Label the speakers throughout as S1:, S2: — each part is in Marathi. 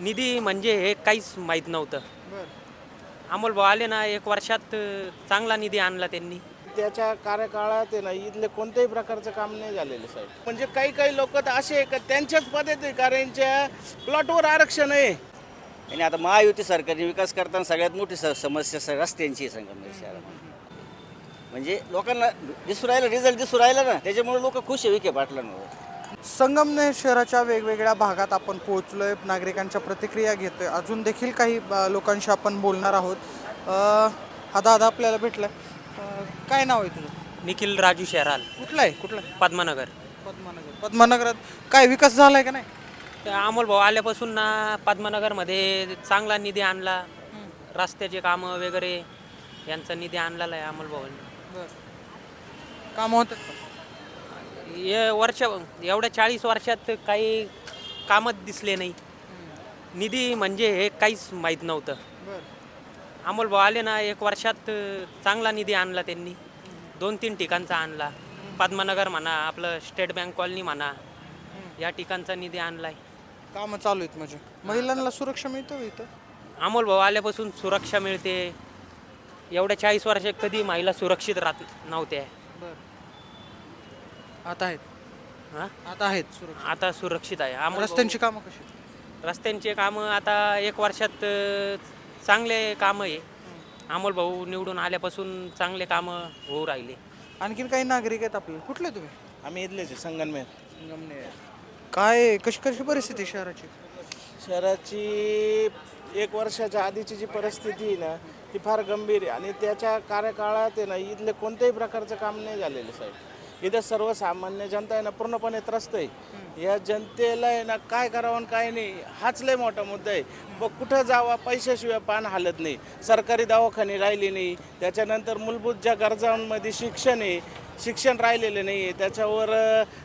S1: निधी म्हणजे हे काहीच माहीत नव्हतं. अमोल भाऊ आले ना एक वर्षात अं, चांगला निधी आणला त्यांनी.
S2: त्याच्या कार्यकाळात आहे ना इथले कोणत्याही प्रकारचं काम नाही झालेलं साहेब. म्हणजे काही काही लोक तर असे आहे का त्यांच्याच पदाधिकाऱ्यांच्या प्लॉटवर आरक्षण आहे.
S3: आणि आता महायुती सरकारने विकास करताना सगळ्यात मोठी स समस्या स- रस्त्यांची आहे संगमनेर शहरामध्ये. म्हणजे लोकांना दिसू राहिलं रिझल्ट दिसू राहिला ना त्याच्यामुळे लोक खुश आहे विखे पाटलांवर.
S4: संगमनेर शहराच्या वेगवेगळ्या भागात आपण पोहोचलोय. नागरिकांच्या प्रतिक्रिया घेतोय. अजून देखील काही लोकांशी आपण बोलणार आहोत. हा दादा आपल्याला भेटला काय नाव आहे तुझं?
S1: निखिल राजू शेराल.
S4: कुठलं आहे कुठलं आहे
S1: पद्मानगर.
S4: पद्मानगर. पद्मानगरात काय विकास झालाय का नाही?
S1: अमोल भाऊ आल्यापासून ना पद्मानगरमध्ये चांगला निधी आणला. रस्त्याचे कामं वगैरे यांचा निधी आणलेला आहे अमोल भाऊंनी.
S4: काम होत
S1: हे वर्ष एवढ्या चाळीस वर्षात काही कामच दिसले नाही. निधी म्हणजे हे काहीच माहीत नव्हतं. अमोल भाऊ आले ना एक वर्षात चांगला निधी आणला त्यांनी. दोन तीन ठिकाणचा आणला. पद्मनगर म्हणा आपलं स्टेट बँक कॉलनी म्हणा या ठिकाणचा निधी आणलाय.
S4: कामं चालू आहेत म्हणजे. महिलांना सुरक्षा मिळतो इथं?
S1: अमोल भाऊ आल्यापासून सुरक्षा मिळते. एवढ्या चाळीस वर्षात कधी महिला सुरक्षित राहत नव्हत्या.
S4: आता आहेत.
S1: हां?
S4: आता आहेत सुरक्षा
S1: आता सुरक्षित आहे.
S4: रस्त्यांची कामं कशी आहेत?
S1: रस्त्यांचे कामं आता एक वर्षात अं, चांगले कामं आहे. अमोल भाऊ निवडून आल्यापासून चांगले कामं होऊ राहिले.
S4: आणखीन काही नागरिक आहेत आपल्याला. कुठले तुम्ही?
S2: आम्ही इथलेच आहे, संगमनेर
S4: संगमनेर. काय कशी कशी परिस्थिती आहे शहराची?
S2: शहराची एक वर्षाच्या आधीची जी परिस्थिती आहे ना ती फार गंभीर आहे. आणि त्याच्या कार्यकाळात आहे ना इथले कोणत्याही प्रकारचं काम नाही झालेलं साहेब. इथं सर्वसामान्य जनता आहे ना पूर्णपणे त्रस्त आहे. या जनतेला आहे ना काय करावं आणि काय नाही हाच लय मोठा मुद्दा आहे. मग कुठं जावा पैशाशिवाय पान हालत नाही. सरकारी दवाखाने राहिले नाही. त्याच्यानंतर मूलभूत ज्या गरजांमध्ये शिक्षण आहे शिक्षण राहिलेलं नाही आहे. त्याच्यावर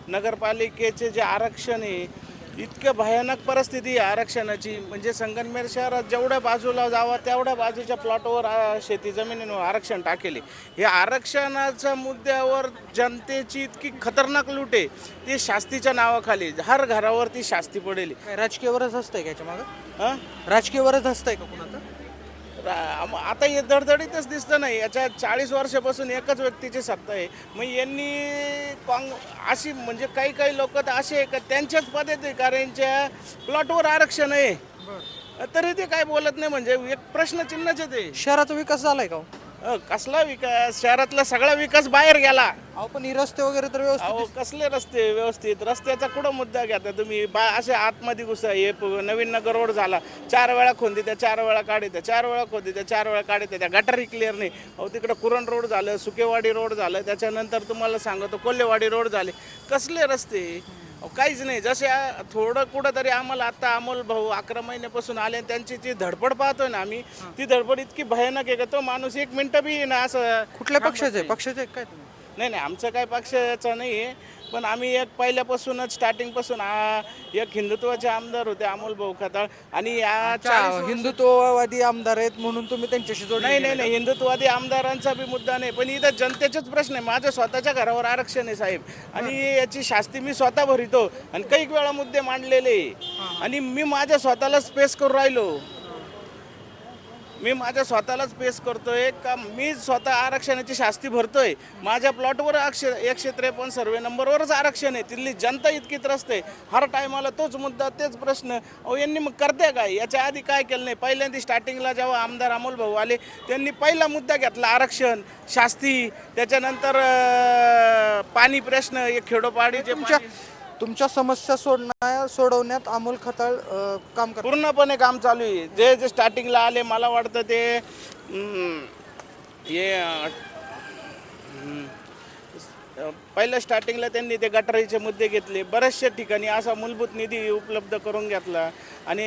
S2: नगरपालिकेचे जे आरक्षण आहे इतकं भयानक परिस्थिती आहे आरक्षणाची. म्हणजे संगमनेर शहरात जेवढ्या बाजूला जावा तेवढ्या बाजूच्या प्लॉटवर शेती जमिनीवर आरक्षण टाकेले हे आरक्षणाच्या मुद्द्यावर जनतेची इतकी खतरनाक लूट आहे. ती शास्तीच्या नावाखाली हर घरावरती शास्ती पडेल.
S4: काय राजकीयवरच असतंय का याच्या मागं?
S2: हां
S4: राजकीयवरच असतंय का कुणाचं?
S2: आता हे दडदडीतच दिसतं नाही. याच्या चाळीस वर्षापासून एकच व्यक्तीची सत्ता आहे. मग यांनी काँग अशी म्हणजे काही काही लोक तर असे आहे का? त्यांच्याच पदाधिकाऱ्यांच्या प्लॉटवर आरक्षण आहे. तरी ते काय बोलत नाही म्हणजे एक प्रश्नचिन्हच आहे ते.
S4: शहराचा विकास झालाय का हो?
S2: अ, कसला विकास? शहरातला सगळा विकास बाहेर गेला.
S4: अहो पण ही रस्ते वगैरे तर व्यवस्थित
S2: अहो कसले रस्ते व्यवस्थित? रस्त्याचा कुठं मुद्दा घेता तुम्ही? बा असे आतमध्ये घुसा हे प- नवीन नगर रोड झाला. चार वेळा खोंदी त्या चार वेळा काढी त्या चार वेळा खोंदी त्या चार वेळा काढी त्या गटारी क्लिअर नाही. अहो तिकडं कुरण रोड झालं सुकेवाडी रोड झालं त्याच्यानंतर तुम्हाला सांगतो कोल्हेवाडी रोड झाले. कसले रस्ते? काहीच नाही. जसे आ- थोडं कुठं तरी आम्हाला आता अमोल भाऊ अकरा महिन्यापासून आले आणि त्यांची जी धडपड पाहतोय ना आम्ही ती धडपड इतकी भयानक आहे का तो माणूस एक मिनिटं बी ना असं
S4: कुठल्या पक्षाचे? पक्षाचे काय तुम्ही?
S2: नाही नाही आमचं काय पक्षाचं नाही आहे पण आम्ही एक पहिल्यापासूनच स्टार्टिंगपासून आ- एक हिंदुत्वाचे आमदार होते अमोल भाऊ खताळ. आणि या चाळीस वर्ष-
S4: हिंदुत्ववादी आमदार आहेत म्हणून तुम्ही त्यांच्याशी जोडले
S2: नाही नाही नाही हिंदुत्ववादी आमदारांचा बी मुद्दा नाही पण इथं जनतेचाच प्रश्न आहे. माझ्या स्वतःच्या घरावर आरक्षण आहे साहेब. आणि याची शास्ती मी स्वतः भरितो. आणि काही वेळा मुद्दे मांडलेले. आहे. आणि मी माझ्या स्वतःलाच पेस करून राहिलो. मी माझ्या स्वतःलाच पेस करतोय का मी स्वतः आरक्षणाची शास्ती भरतोय? माझ्या प्लॉटवर अक्ष एकशे त्रेपन्न सर्वे नंबरवरच आरक्षण आहे. तिथली जनता इतकी त्रस्त आहे. हर टायमाला तोच मुद्दा तेच प्रश्न. अहो यांनी मग करते काय याच्या आधी काय केलं नाही? पहिल्यांदा स्टार्टिंगला जेव्हा आमदार अमोल भाऊ आले त्यांनी पहिला मुद्दा घेतला आरक्षण शास्ती. त्याच्यानंतर पाणी प्रश्न हे खेडोपाडीचे
S4: तुमच्या समस्या सोडण्या सोडवण्यात अमोल खताळ अ, काम करतो
S2: पूर्णपणे काम चालू आहे. जे जे स्टार्टिंगला आले मला वाटतं ते हम्म, हे अं, हम्म, पहिल्या स्टार्टिंगला त्यांनी ते गटारीचे मुद्दे घेतले. बऱ्याचशा ठिकाणी असा मूलभूत निधी उपलब्ध करून घेतला. आणि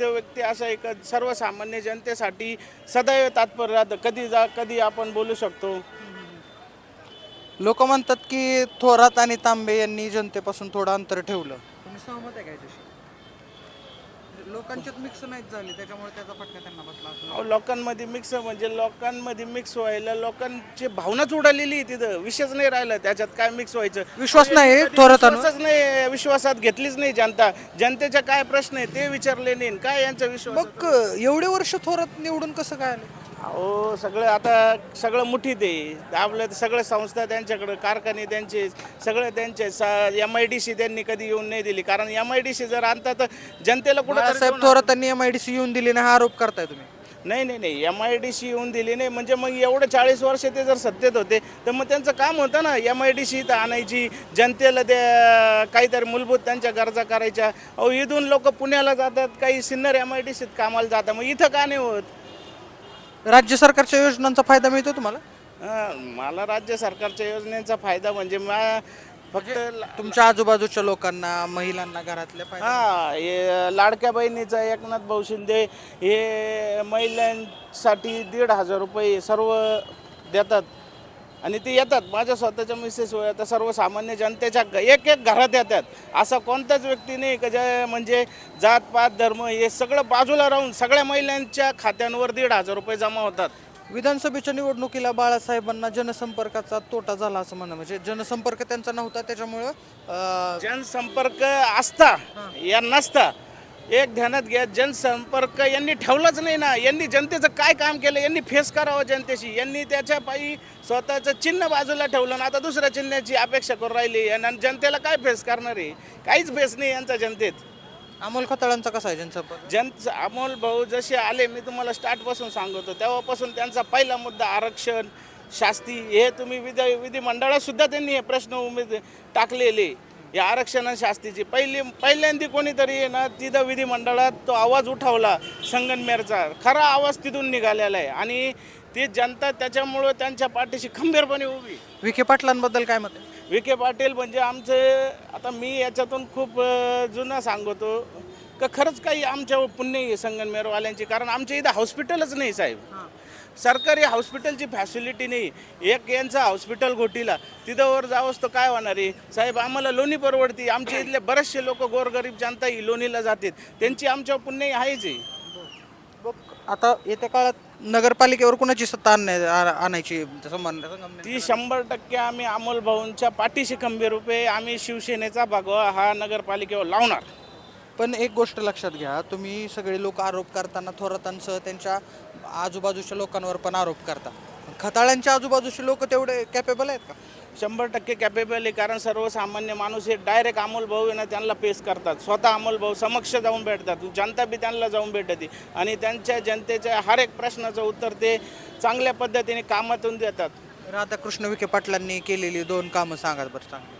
S2: तो व्यक्ती असा एक सर्वसामान्य जनतेसाठी सदैव तात्पर राहतं. कधी जा कधी आपण बोलू शकतो.
S4: लोक म्हणतात की थोरात आणि तांबे यांनी जनतेपासून थोडं अंतर ठेवलं. तुम्ही सहमत आहे का याच्याशी? लोकांच्यात मिक्स नाहीत झाली त्याच्यामुळे त्याचा फटका त्यांना बसला
S2: अहो लोकांमध्ये मिक्स म्हणजे लोकांमध्ये मिक्स व्हायला लोकांची भावनाच उडालेली आहे तिथं. विषयच नाही राहिला. त्याच्यात काय मिक्स व्हायचं?
S4: विश्वास नाही थोरातांवर?
S2: विश्वासच नाही विश्वासात घेतलीच नाही जनता. जनतेच्या काय प्रश्न आहे ते विचारले नाही. काय यांचा विश्वास?
S4: मग अं, एवढे वर्ष थोरात निवडून कसं काय आले?
S2: अहो सगळं आता सगळं मुठीत आहे. आपलं ते सगळं संस्था त्यांच्याकडं कारखाने त्यांचे सगळं त्यांचे. एम आय डी सी त्यांनी कधी येऊन नाही दिली. कारण एम आय डी सी जर आणता तर जनतेला कुठं
S4: बाळासाहेब थोरातांनी एम आय डी सी येऊन दिली नाही हा आरोप करताय तुम्ही.
S2: नाही नाही नाही. एम आय डी सी येऊन दिली नाही. म्हणजे मग एवढं चाळीस वर्ष ते जर सत्तेत होते तर मग त्यांचं काम होतं ना. एम आय डी सी इथं आणायची जनतेला ते अं, काहीतरी मूलभूत त्यांच्या गरजा करायच्या. अहो इथून लोक पुण्याला जातात काही सिन्नर एम आय डी सीत कामाला जातात. मग इथं का नाही होत?
S4: राज्य सरकारच्या योजनांचा फायदा मिळतो तुम्हाला?
S2: हं, मला राज्य सरकारच्या योजनेचा फायदा म्हणजे मा फक्त ला-
S4: तुमच्या आजूबाजूच्या लोकांना महिलांना घरातल्या फायदा
S2: हा हे लाडक्या बहिणीचा एकनाथ भाऊ शिंदे हे महिलांसाठी दीड हजार रुपये सर्व देतात. आणि ते येतात माझ्या स्वतःच्या मिसेस आता सर्वसामान्य जनतेच्या एक एक घरात येतात. असा कोणताच व्यक्ती नाही का ज्या म्हणजे जात पात धर्म हे सगळं बाजूला राहून सगळ्या महिलांच्या खात्यांवर दीड हजार रुपये जमा होतात.
S4: विधानसभेच्या निवडणुकीला बाळासाहेबांना जनसंपर्काचा तोटा झाला असं म्हणणं म्हणजे जनसंपर्क त्यांचा नव्हता त्याच्यामुळं
S2: जनसंपर्क असता या नसता. एक ध्यानात घ्या जनसंपर्क यांनी ठेवलाच नाही ना. यांनी जनतेचं काय काम केलं? यांनी फेस करावं जनतेशी. यांनी त्याच्या पायी स्वतःचं चिन्ह बाजूला ठेवलं ना आता दुसऱ्या चिन्हाची अपेक्षा करून राहिली आणि जनतेला काय फेस करणार आहे? काहीच फेस नाही यांचा जनतेत.
S4: अमोल खताळांचा कसा आहे जनसंपर्क?
S2: जन अमोल भाऊ जसे आले मी तुम्हाला स्टार्टपासून सांगतो तेव्हापासून त्यांचा पहिला मुद्दा आरक्षण शास्ती हे तुम्ही विधी विधिमंडळात सुद्धा त्यांनी हे प्रश्न उमेद टाकलेले. या आरक्षण आणि शास्तीची पहिली पहिल्यांदा कोणीतरी आहे ना तिथं विधिमंडळात तो आवाज उठवला संगनमेरचा. खरा आवाज तिथून निघालेला आहे. आणि ती जनता त्याच्यामुळं त्यांच्या पाठीशी खंबीरपणे उभी.
S4: विखे पाटलांबद्दल काय मत आहे?
S2: विखे पाटील म्हणजे आमचे आता मी याच्यातून खूप जुनं सांगतो का खरंच काही आमच्या पुण्य आहे संगनमेरवाल्यांची. कारण आमच्या इथं हॉस्पिटलच नाही साहेब. सरकारी हॉस्पिटलची फॅसिलिटी नाही. एक यांचं हॉस्पिटल घोटीला. तिथं वर जावंच तर काय होणार आहे? साहेब आम्हाला लोणी परवडती. आमच्या इथले बरेचसे लोक गोरगरीब जनता ही लोणीला जातात. त्यांची आमच्या पुण्य आहेच आहे.
S4: आता येत्या काळात नगरपालिकेवर कुणाची सत्ता आणण्या- आ- आणायची? संबंध
S2: ती शंभर टक्के आम्ही अमोल भाऊंच्या पाठीशी खंबीर रुपये आम्ही शिवसेनेचा भगवा हा नगरपालिकेवर लावणार.
S4: पण एक गोष्ट लक्षात घ्या तुम्ही सगळे लोक आरोप करताना थोरातांसह त्यांच्या आजूबाजूच्या लोकांवर पण आरोप करता. खताळ्यांच्या आजूबाजूचे लोक तेवढे कॅपेबल आहेत का?
S2: शंभर टक्के कॅपेबल आहे कारण सर्वसामान्य माणूस हे डायरेक्ट अमोल भाऊ आहे ना त्यांना पेस करतात. स्वतः अमोल भाऊ समक्ष जाऊन भेटतात. जनता बी त्यांना जाऊन भेटते. आणि त्यांच्या जनतेच्या हर एक प्रश्नाचं उत्तर ते चांगल्या पद्धतीने कामातून देतात.
S4: राधाकृष्ण विखे पाटलांनी केलेली दोन कामं सांगा बरं चांगली.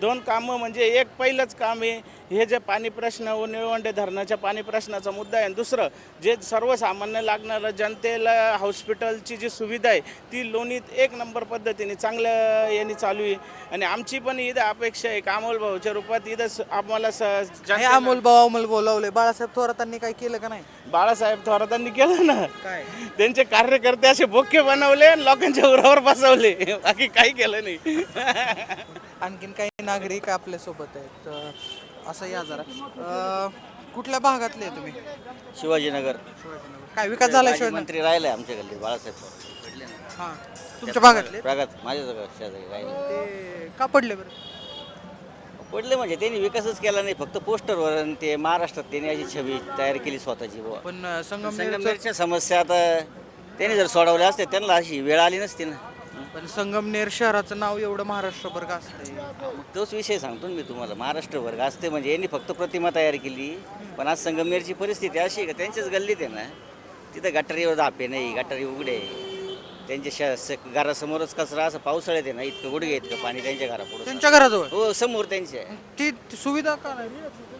S2: दोन कामं म्हणजे एक पहिलंच काम आहे हे जे पाणी प्रश्न व निळवंडे धरणाच्या पाणी प्रश्नाचा मुद्दा आहे. आणि दुसरं जे सर्वसामान्य लागणारं जनतेला हॉस्पिटलची जी सुविधा आहे ती लोणीत एक नंबर पद्धतीने चांगल्या यांनी चालू आहे. आणि आमची पण इथं अपेक्षा आहे कामोल भाऊच्या रूपात इथं आम्हाला स
S4: हे
S2: जनतेला-
S4: अमोल भाऊ अमोल बोलावले बाळासाहेब थोरातांनी काय केलं का नाही?
S2: बाळासाहेब थोरातांनी केलं ना.
S4: काय?
S2: त्यांचे कार्यकर्ते असे बोके बनवले आणि लोकांच्या उरावर बसवले. बाकी काही केलं नाही.
S4: आणखीन काही नागरिक आपल्यासोबत आहेत. अं, असं या जरा अं, कुठल्या भागातले आहे तुम्ही?
S3: शिवाजीनगर.
S4: काय विकास झाला शिवाय
S3: मंत्री राहिले आमच्या गल्लीत बाळासाहेब.
S4: हां. तुमच्या भागातले?
S3: प्रगत माझ्या शेजारी राहिले.
S4: ते का पडले बरं?
S3: पडले म्हणजे त्यांनी विकासच केला नाही फक्त पोस्टरवर आणि ते महाराष्ट्रात त्यांनी अशी छबी तयार केली स्वतःची बुवा.
S4: पण
S3: संगमनेरच्या समस्या आता त्यांनी जर सोडवल्या असत्या त्यांना अशी वेळ आली नसती ना.
S4: पण संगमनेर शहराचं नाव एवढं महाराष्ट्रभर का असतंय.
S3: मग तोच विषय सांगतो ना मी तुम्हाला. महाराष्ट्र वर्ग असते म्हणजे यांनी फक्त प्रतिमा तयार केली. पण आज संगमनेरची परिस्थिती अशी आहे का त्यांच्याच गल्लीत आहे ना तिथं गटारीवर धापे नाही गटारी उघडे. आहे. त्यांच्या श स- घरासमोरच कचरा असं पावसाळ्यात आहे ना इतकं गुडघे इतकं पाणी त्यांच्या घरापुढं.
S4: त्यांच्या घराजवळ?
S3: हो समोर त्यांच्या
S4: ती ती सुविधा का नाही?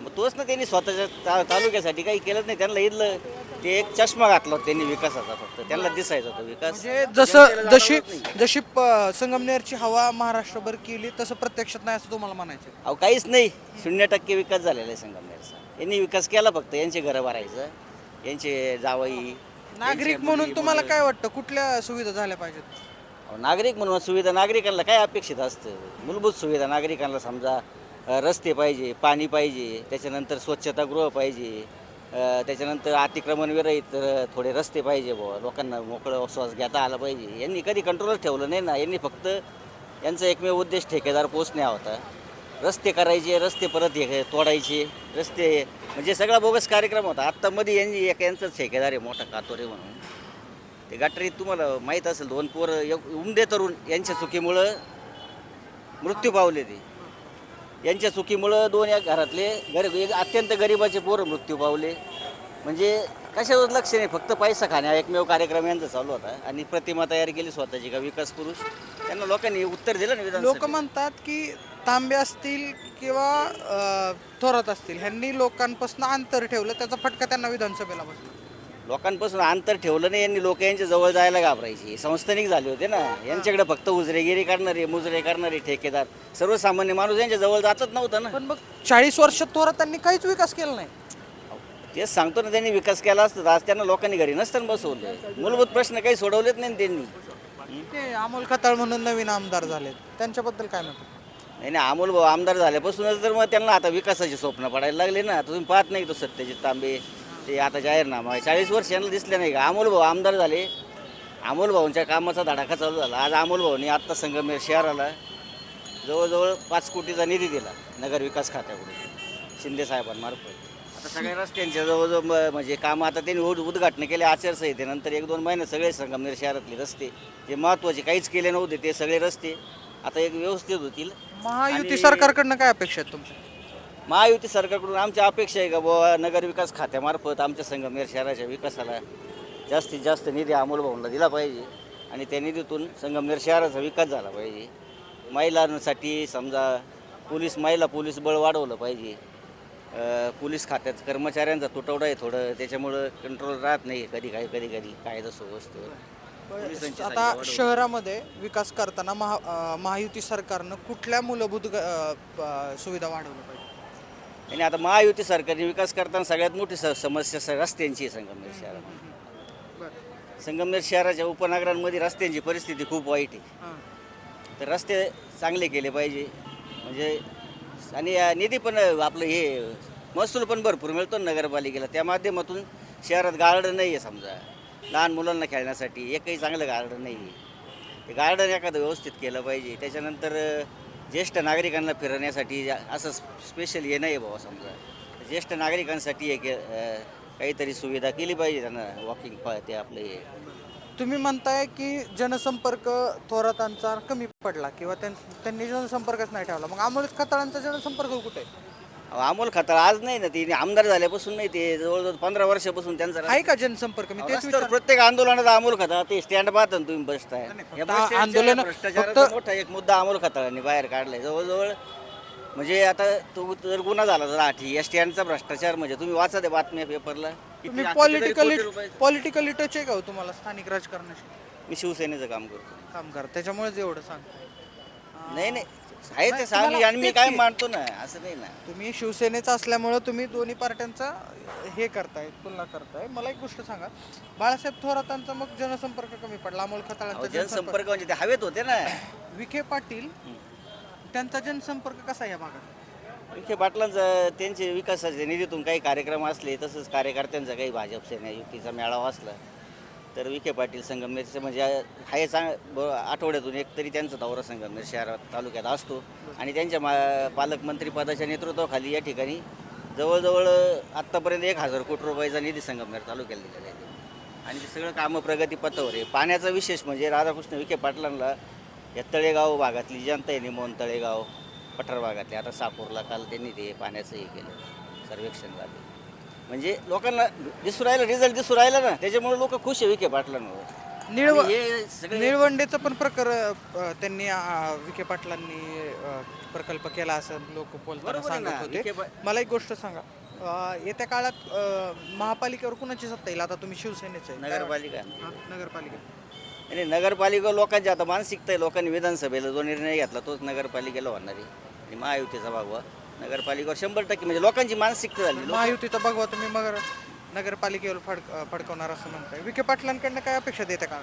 S3: मग तोच ना त्यांनी स्वतःच्या ता तालुक्यासाठी काही केलंच नाही. त्यांना इथलं ते एक चष्मा घातला होता त्यांनी विकासाचा फक्त. त्यांना दिसायचा होता विकास.
S4: म्हणजे जसं जशी जशी प- संगमनेरची हवा महाराष्ट्रभर केली तसं प्रत्यक्षात नाही असं तुम्हाला म्हणायचं
S3: अहो काहीच नाही. शून्य टक्के विकास झालेला आहे संगमनेरचा. यांनी विकास केला फक्त. यांचे घरं भरायचं. यांचे जावई
S4: नागरिक म्हणून तुम्हाला काय वाटतं? कुठल्या सुविधा झाल्या पाहिजेत?
S3: अहो, नागरिक म्हणून सुविधा नागरिकांना काय अपेक्षित असतं? मूलभूत सुविधा नागरिकांना समजा अ, रस्ते पाहिजे पाणी पाहिजे त्याच्यानंतर स्वच्छतागृह पाहिजे अं, त्याच्यानंतर अतिक्रमण विरहित अं, थोडे रस्ते पाहिजे बुवा. लोकांना मोकळं श्वास घेता आला पाहिजे. यांनी कधी कंट्रोलच ठेवलं नाही ना. यांनी फक्त यांचा एकमेव उद्देश ठेकेदार पोचणे हा होता. रस्ते करायचे रस्ते परत हे तोडायचे रस्ते म्हणजे सगळा बोगस कार्यक्रम होता. आत्ता मध्ये यांनी एक यांचाच ठेकेदार आहे मोठा कातोरे म्हणून. ते गाठरी तुम्हाला माहीत असेल दोन पोरं एक उमदे तरुण यांच्या चुकीमुळं मृत्यू पावले ते. यांच्या चुकीमुळं दोन या घरातले गरीब एक अत्यंत गरिबाचे पोरं मृत्यू पावले. म्हणजे कशावर लक्ष नाही फक्त पैसा खाण्या एकमेव कार्यक्रम यांचा चालू होता. आणि प्रतिमा तयार केली स्वतःची का विकास पुरुष. त्यांना लोकांनी उत्तर दिलं ना
S4: लोक म्हणतात की तांबे असतील किंवा थोरात असतील ह्यांनी लोकांपासून अंतर ठेवलं त्याचा फटका त्यांना विधानसभेला बसला.
S3: लोकांपासून अंतर ठेवलं नाही यांनी लोक यांच्या जवळ जायला घाबरायची. संस्थानिक झाले होते ना. यांच्याकडे फक्त उजरेगिरी करणारे मुजरे करणारे ठेकेदार. सर्वसामान्य माणूस यांच्या जवळ जातच नव्हता ना.
S4: पण मग चाळीस वर्ष थोरातांनी काहीच विकास केला नाही.
S3: तेच सांगतो ना त्यांनी विकास केला असता आज त्यांना लोकांनी घरी नसताना बसवलं मूलभूत प्रश्न काही सोडवलेत नाही त्यांनी.
S4: ते अमोल खताळ म्हणून नवीन आमदार झाले त्यांच्याबद्दल काय म्हणतो
S3: नाही नाही अमोल भाऊ आमदार झाल्यापासूनच तर मग त्यांना आता विकासाचे स्वप्न पडायला लागले ना. तुम्ही पाहत नाही तो सत्यजित तांबे? ते आता जाहीरनामा आहे. चाळीस वर्ष यांना दिसले नाही का? अमोल भाऊ आमदार झाले. अमोल भाऊंच्या कामाचा धडाका चालू झाला. आज अमोल भाऊनी आत्ता संगमेर शहराला जवळजवळ पाच कोटीचा निधी दिला नगर विकास खात्याकडून. शिंदे साहेबांमार्फत. आता सगळ्या रस्त्यांच्या जवळजवळ म- म्हणजे कामं आता त्यांनी उद उद्घाटन केले आचारसंहितेनंतर एक दोन महिने सगळे संगमनेर शहरातले रस्ते. जे महत्त्वाचे काहीच केले नव्हते ते सगळे रस्ते. आता एक व्यवस्थित होतील.
S4: महायुती सरकारकडनं काय अपेक्षा आहेत तुमच्या?
S3: महायुती सरकारकडून आमची अपेक्षा आहे का बुवा नगर विकास खात्यामार्फत आमच्या संगमनेर शहराच्या विकासाला जास्तीत जास्त निधी अमोल भाऊंना दिला पाहिजे आणि त्या निधीतून संगमनेर शहराचा विकास झाला पाहिजे. महिलांसाठी समजा पोलीस महिला पोलीस बळ वाढवलं पाहिजे. अं, पोलीस खात्यात कर्मचाऱ्यांचा तुटवडा आहे थोडं त्याच्यामुळं कंट्रोल राहत नाही कधी काही कधी कधी कायदा सुव्यवस्थेवर पोलिसांची संख्या
S4: आता
S3: वाढवली.
S4: शहरामध्ये विकास करताना महा अं, महायुती सरकारनं कुठल्या मूलभूत ग- अं, प- सुविधा वाढवल्या पाहिजे?
S3: आणि आता महायुती सरकारने विकास करताना सगळ्यात मोठी स- समस्या स- रस्त्यांची आहे संगमनेर शहरामध्ये. संगमनेर शहराच्या उपनगरांमध्ये रस्त्यांची परिस्थिती खूप वाईट आहे.
S4: हां.
S3: तर रस्ते चांगले केले पाहिजे. म्हणजे आणि निधी पण आपलं हे महसूल पण भरपूर मिळतो ना नगरपालिकेला. त्या माध्यमातून शहरात गार्डन नाही आहे समजा. लहान मुलांना खेळण्यासाठी एकही चांगलं गार्डन नाही आहे. ते गार्डन एखादं व्यवस्थित केलं पाहिजे. त्याच्यानंतर ज्येष्ठ नागरिकांना फिरण्यासाठी असं स्पेशल हे नाही आहे बाबा समजा. ज्येष्ठ नागरिकांसाठी एक काहीतरी सुविधा केली पाहिजे त्यांना वॉकिंग ते आपलं हे.
S4: तुम्ही म्हणताय की जनसंपर्क थोरातांचा कमी पडला किंवा त्यां- त्यांनी जनसंपर्कच नाही ठेवला. मग अमोल खताळांचा जनसंपर्क कुठे? आहे?
S3: अमोल खताळ आज नाही ना ते आमदार झाल्यापासून नाही ते जवळजवळ पंधरा वर्षापासून त्यांचा
S4: आहे का जनसंपर्क? मी तेच
S3: रस्त्यावर
S4: विचार
S3: प्रत्येक आंदोलनात अमोल खताळ ते स्टँड पाहता ना तुम्ही बसताय या
S4: फक्त
S3: च्या
S4: आंदोलनं-
S3: भ्रष्टाचाराचा
S4: फक्त-
S3: मोठा एक मुद्दा अमोल खताळांनी बाहेर काढलाय. जवळजवळ म्हणजे आता तो जर गुन्हा झाला जर आठी या स्टँडचा भ्रष्टाचार म्हणजे तुम्ही वाचा त्या बातम्या पेपरला. किती-
S4: तुम्ही
S3: कितीतरी
S4: पॉलिटिकली
S3: कोटी
S4: पॉलिटिकली टच आहे का हो तुम्हाला स्थानिक राजकारणाशी?
S3: मी शिवसेनेचं काम करतो.
S4: काम करा. त्याच्यामुळेच एवढं सांगतो
S3: नाही नाही. आहे ते सांगली आणि मी काय मानतो ना असं नाही ना.
S4: तुम्ही शिवसेनेचा असल्यामुळं तुम्ही दोन्ही पार्ट्यांचा हे करताय तुलना करताय. मला एक गोष्ट सांगा. बाळासाहेब थोरातांचा मग जनसंपर्क कमी पडला अमोल खताळांचा जनसंपर्क
S3: जनसंपर्क. म्हणजे ते हवेत होते ना.
S4: विखे पाटील त्यांचा जनसंपर्क कसा आहे या भागात?
S3: विखे पाटलांचा त्यांचे विकासाच्या निधीतून काही कार्यक्रम असले तसंच कार्यकर्त्यांचा काही भाजप सेना युतीचा मेळावा असला तर विखे पाटील संगमनेरचे म्हणजे आहे चांग ब आठवड्यातून एक तरी त्यांचा दौरा संगमनेर शहरात तालुक्यात असतो. आणि त्यांच्या मा पालकमंत्रीपदाच्या नेतृत्वाखाली या ठिकाणी जवळजवळ आत्तापर्यंत एक हजार कोटी रुपयाचा निधी संगमनेर तालुक्याला दिलेला आहे. आणि ते सगळं कामं प्रगतीपथावर आहे. पाण्याचा विशेष म्हणजे राधाकृष्ण विखे पाटलांना या तळेगाव भागातली जनता आहे निमोन तळेगाव पठार भागातले. आता सापूरला काल त्यांनी ते पाण्याचं हे केलं. सर्वेक्षण झालं. म्हणजे लोकांना दिसू राहिलं रिझल्ट दिसू राहिला ना त्याच्यामुळे लोक खुश आहे विखे पाटलांवर.
S4: निळव
S3: आणि हे सगळे
S4: निळवंडेचं पण प्रकर अ, त्यांनी अ, विखे पाटलांनी अ, प्रकल्प केला असं लोक बोलताना
S3: बरोबर आहे ना,
S4: सांगत होते.
S3: विखे पा-
S4: मला एक गोष्ट सांगा. अ, येत्या काळात अ, महापालिकेवर कुणाची सत्ता येईल? आता तुम्ही शिवसेनेचे आहे. काय
S3: नगरपालिका?
S4: हा, नगरपालिका.
S3: आणि नगरपालिका लोकांची आता मानसिकता आहे लोकांनी विधानसभेला जो निर्णय घेतला तोच नगरपालिकेला होणार आहे. आणि महायुतीचा भागवा नगरपालिकेवर शंभर टक्के म्हणजे लोकांची मानसिकता झाली लोक-
S4: महायुतीचा भगवा तुम्ही मग नगरपालिकेवर फड फडकवणार असं म्हणताय. विखे पाटलांकडनं काय अपेक्षा देते का?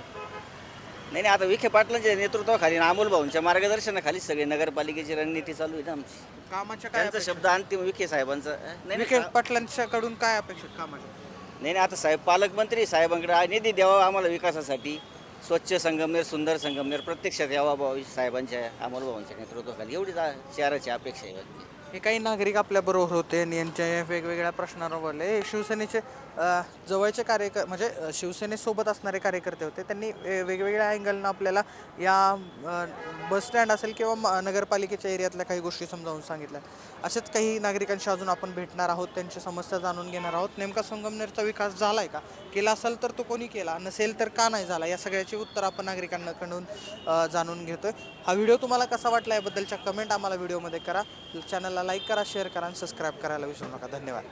S3: नाही नाही आता विखे पाटलांच्या नेतृत्वाखाली आणि अमोल भाऊंच्या मार्गदर्शनाखाली सगळी नगरपालिकेची रणनीती चालू आहे ना आमची.
S4: कामाच्या काय
S3: त्यांचा शब्द अंतिम विखे साहेबांचा अं, नाही नाही,
S4: विखे पाटलांच्याकडून काय अपेक्षित कामाच्या?
S3: नाही नाही आता साहेब पालकमंत्री साहेबांकडे आ- निधी द्यावा आम्हाला विकासासाठी. स्वच्छ संगमनेर सुंदर संगमनेर प्रत्यक्षात यावा भाऊ साहेबांच्या अमोल भाऊंच्या नेतृत्वाखाली. एवढीच आ- शहराची अपेक्षा आहे.
S4: हे काही नागरिक आपल्याबरोबर होते आणि यांच्या वेगवेगळ्या प्रश्नांवर बोलले. शिवसेनेचे जवळचे कार्यक म्हणजे शिवसेनेसोबत असणारे कार्यकर्ते होते. त्यांनी वेगवेगळ्या अँगलनं आपल्याला या बस स्टँड असेल किंवा म- नगरपालिकेच्या एरियातल्या काही गोष्टी समजावून सांगितल्या. असेच काही नागरिकांशी अजून आपण भेटणार आहोत त्यांची समस्या जाणून घेणार आहोत. नेमका संगमनेरचा विकास झाला आहे का? केला असेल तर तो कोणी केला? नसेल तर का नाही झाला? या सगळ्याची उत्तर आपण नागरिकांकडून जाणून घेतोय. हा व्हिडिओ तुम्हाला कसा वाटला याबद्दलच्या कमेंट आम्हाला व्हिडिओमध्ये करा. चॅनलला लाईक करा शेअर करा आणि सबस्क्राईब करायला विसरू नका. धन्यवाद.